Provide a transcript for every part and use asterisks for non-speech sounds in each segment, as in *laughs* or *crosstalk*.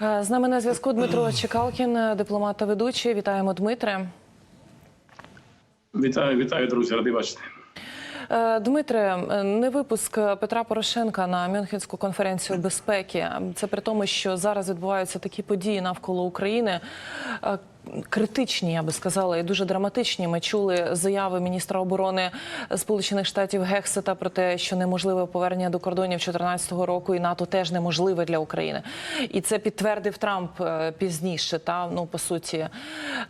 Е, З нами на зв'язку Дмитро Чекалкін, е, дипломат та ведучий. Вітаємо, Дмитре. Вітаю, вітаю, друзі, радий бачити. Е, Дмитре, е, не випуск Петра Порошенка на Мюнхенську конференцію безпеки. Це при тому, що зараз відбуваються такі події навколо України. Критичні, я би сказала, і дуже драматичні. Ми чули заяви міністра оборони Сполучених Штатів Гексета про те, що неможливе повернення до кордонів 2014 року, і НАТО теж неможливе для України. І це підтвердив Трамп е, пізніше. Та ну по суті,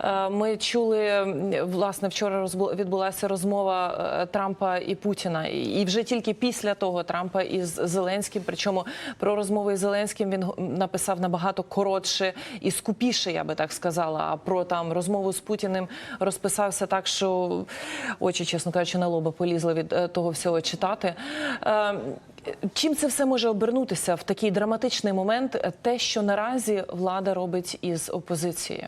Е, ми чули власне вчора відбулася розмова е, Трампа і Путіна, І- вже тільки після того Трампа із Зеленським. Причому про розмови із Зеленським він написав набагато коротше і скупіше, я би так сказала. Про там розмову з Путіним розписався так, що очі, чесно кажучи, на лоба полізли від е, того всього читати. Е, Чим це все може обернутися в такий драматичний момент? Те, що наразі влада робить із опозицією?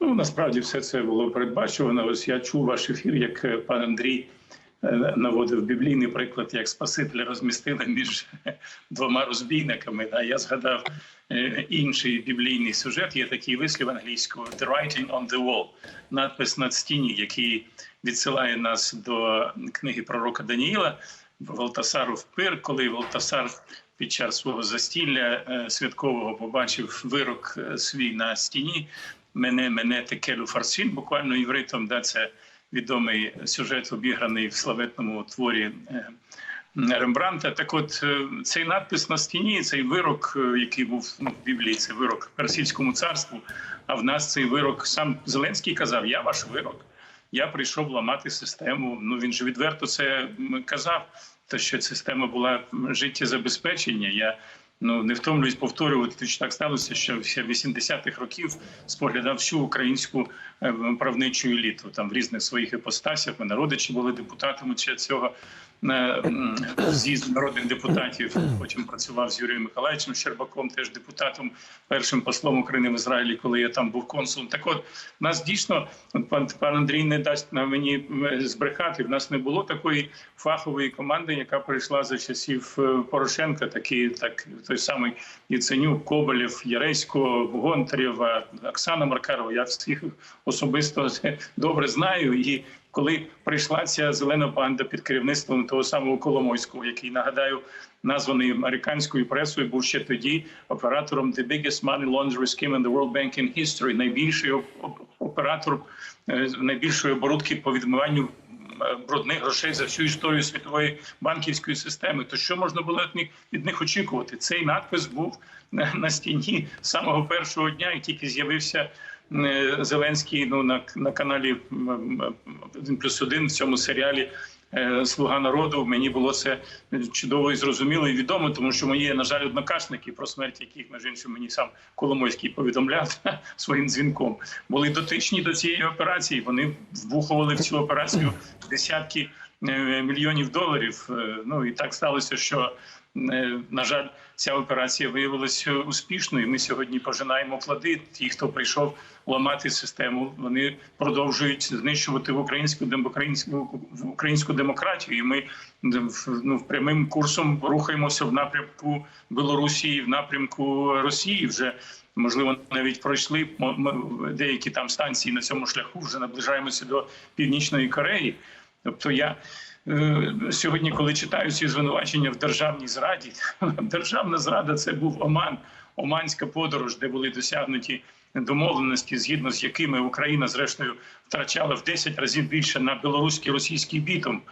Ну насправді все це було передбачувано. Ось я чув ваш ефір, як е, пан Андрій наводив біблійний приклад, як Спасителя розмістили між *laughs* двома розбійниками. А я згадав е, інший біблійний сюжет. Є такий вислів англійською «The writing on the wall» – надпис над стіні, який відсилає нас до книги пророка Даніїла. Валтасару в пир, коли Валтасар під час свого застілля е, святкового побачив вирок е, свій на стіні. Мене мене текелю фарсін, буквально євритом, да, це відомий сюжет, обіграний в славетному творі е, Рембранта. Так, от е, цей надпис на стіні, цей вирок, е, який був ну, в Біблії, це вирок персидському царству. А в нас цей вирок сам Зеленський казав: Я ваш вирок. Я прийшов ламати систему. Ну він же відверто це казав. Те, що система була життєзабезпечення. Я ну не втомлююсь повторювати, що так сталося, що ще 80-х років споглядав всю українську е, правничу еліту там в різних своїх іпостасях. Ми народичі були депутатами цього м, народних депутатів. Потім працював з Юрієм Миколаївичем Щербаком, теж депутатом, першим послом України в Ізраїлі, коли я там був консулом. Так от нас дійсно пан пан Андрій не дасть на мені збрехати. В нас не було такої фахової команди, яка прийшла за часів е, Порошенка. Такі так той самий Яценюк, Коболєв, Яресько, Гонтарєва, Оксана Маркарова. Я всіх особисто *laughs* добре знаю. І коли прийшла ця зелена банда під керівництвом того самого Коломойського, який нагадаю. Названий американською пресою, був ще тоді оператором «The biggest money laundering scheme in the world banking history», найбільший оп- оп- оператор е, найбільшої оборудки по відмиванню е, брудних грошей за всю історію світової банківської системи. То що можна було від них, очікувати? Цей надпис був на, стіні самого першого дня, і тільки з'явився Зеленський ну на, на каналі м, м, «1 плюс один в цьому серіалі. е, Слуга народу мені було це чудово і зрозуміло і відомо, тому що мої, на жаль, однокашники, про смерть яких між іншим мені сам Коломойський повідомляв *laughs* своїм дзвінком, були дотичні до цієї операції. Вони вбухували в цю операцію десятки е, мільйонів доларів. Е, Ну і так сталося, що е, на жаль, ця операція виявилася успішною. Ми сьогодні пожинаємо плоди. Ті, хто прийшов ламати систему, вони продовжують знищувати в українську демократську в українську демократію. І ми ну, прямим курсом рухаємося в напрямку Білорусі, в напрямку Росії. Вже можливо навіть пройшли деякі там станції на цьому шляху. Вже наближаємося до північної Кореї. Тобто я сьогодні, коли читаю ці звинувачення в державній зраді, *laughs* державна зрада це був оман, оманська подорож, де були досягнуті домовленості, згідно з якими Україна зрештою втрачала в 10 разів більше на білоруський російський бітум.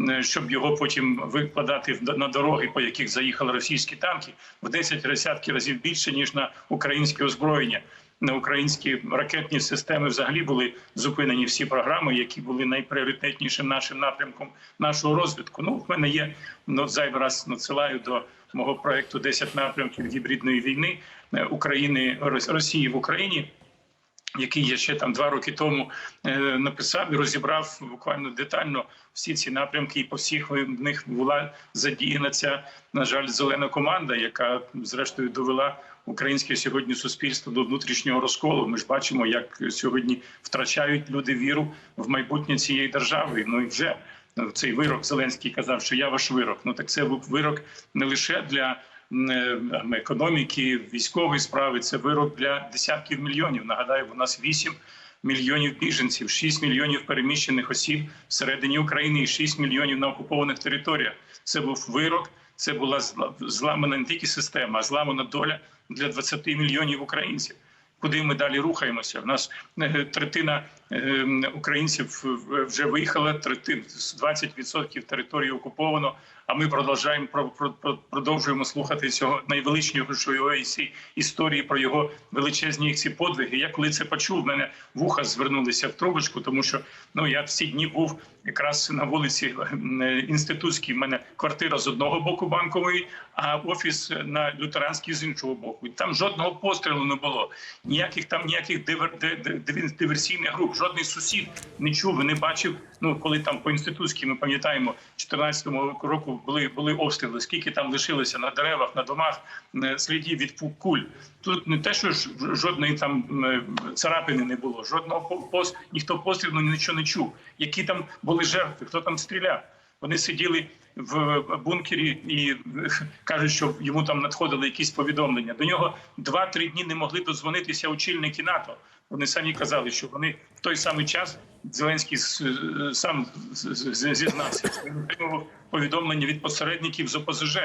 е, Щоб його потім викладати на дороги, по яких заїхали російські танки, в 10 десятки разів більше ніж на українське озброєння. На українські ракетні системи взагалі були зупинені всі програми, які були найпріоритетнішим нашим напрямком нашого розвитку. Ну, в мене є ну, зайвий раз надсилаю до мого проекту «10 напрямків гібридної війни е, України Рос- Росії в Україні який я ще там два роки тому е, написав і розібрав буквально детально всі ці напрямки, і по всіх в них була задіяна ця, на жаль, зелена команда, яка зрештою довела українське сьогодні суспільство до внутрішнього розколу. Ми ж бачимо, як сьогодні втрачають люди віру в майбутнє цієї держави. Ну і вже цей вирок Зеленський казав, що я ваш вирок. Ну так це вирок не лише для е, економіки, військової справи. Це вирок для десятків мільйонів. Нагадаю, у нас 8 мільйонів біженців, 6 мільйонів переміщених осіб всередині України і 6 мільйонів на окупованих територіях. Це був вирок. Це була зла- зламана не тільки система, а зламана доля для 20 мільйонів українців. Куди ми далі рухаємося? У нас е, третина українців е, вже третин 20% території окуповано. А ми продовжуємо про- про- про- продовжуємо слухати цього найвеличнішого історії про його величезні ці подвиги. Я коли це почув, в мене вуха звернулися в трубочку, тому що ну я всі дні був якраз на вулиці е, інститутській. В мене квартира з одного боку банкової, а офіс на лютеранській з іншого боку. Там жодного пострілу не було. Ніяких там ніяких диверсійних груп. Жодний сусід не чув, не бачив. Ну коли там по інститутській, ми пам'ятаємо, 14-му року були були обстріли. Скільки там лишилося на деревах, на домах е, слідів від куль. Тут не те, що ж жодної там царапини не було, жодного по- пос ніхто пострілу нічого не чув. Які там були жертви, хто там стріляв? Вони сиділи в бункері і е, кажуть, що йому там надходили якісь повідомлення. До нього 2-3 дні не могли дозвонитися очільники НАТО. Вони самі казали, що вони в той самий час Зеленський е, сам зізнався, він отримував повідомлення від посередників з ОПЗЖ.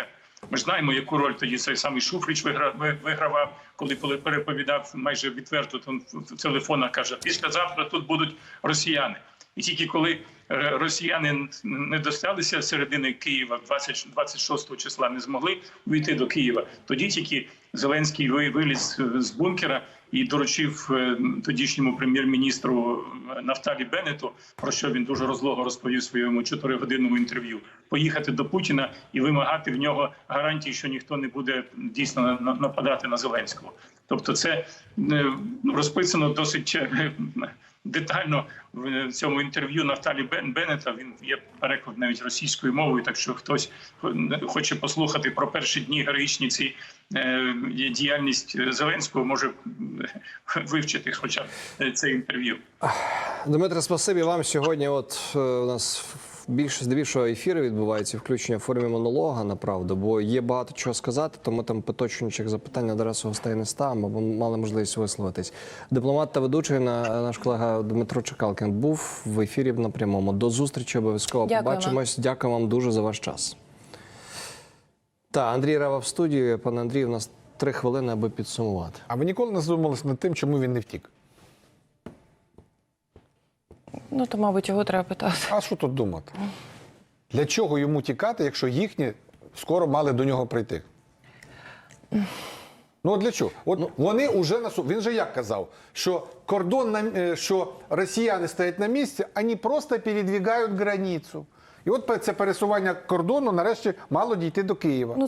Ми ж знаємо, яку роль тоді цей самий Шуфрич вигра- ви- вигравав, коли переповідав майже відверто там в телефонах, каже: післязавтра тут будуть росіяни. І тільки коли е, росіяни не досталися середини Києва 20, 26 числа, не змогли вийти до Києва, тоді тільки Зеленський ви- виліз е, з бункера і доручив е, тодішньому прем'єр-міністру Нафталі Беннету, про що він дуже розлого розповів своєму чотиригодинному інтерв'ю, поїхати до Путіна і вимагати в нього гарантії, що ніхто не буде дійсно на- на- нападати на Зеленського. Тобто, це ну, розписано досить детально в цьому інтерв'ю Нафталі Бен- Беннета. Він є переклад навіть російською мовою. Так що хтось хоче послухати про перші дні героїчні ці е, діяльність Зеленського, може вивчити, хоча б е, це інтерв'ю. Дмитре, спасибі вам сьогодні. От е, у нас більше здебільшого ефіри відбуваються, включення в формі монолога, направду, бо є багато чого сказати, тому там поточнючих запитань на адресу гостей не ставимо, бо мали можливість висловитись. Дипломат та ведучий наш колега Дмитро Чекалкін був в ефірі на прямому. До зустрічі обов'язково побачимось. Дякую вам дуже за ваш час. Та Андрій Рева в студії. Пане Андрій, у нас три хвилини, аби підсумувати. А ви ніколи не задумалися над тим, чому він не втік? Ну то, мабуть, його треба питати. А що тут думати? Для чого йому тікати, якщо їхні скоро мали до нього прийти? Ну от для чого? От вони вже на су- Він же як казав, що кордон на е, що росіяни стоять на місці, вони просто передвигають границю. І от це пересування кордону нарешті мало дійти до Києва. Ну,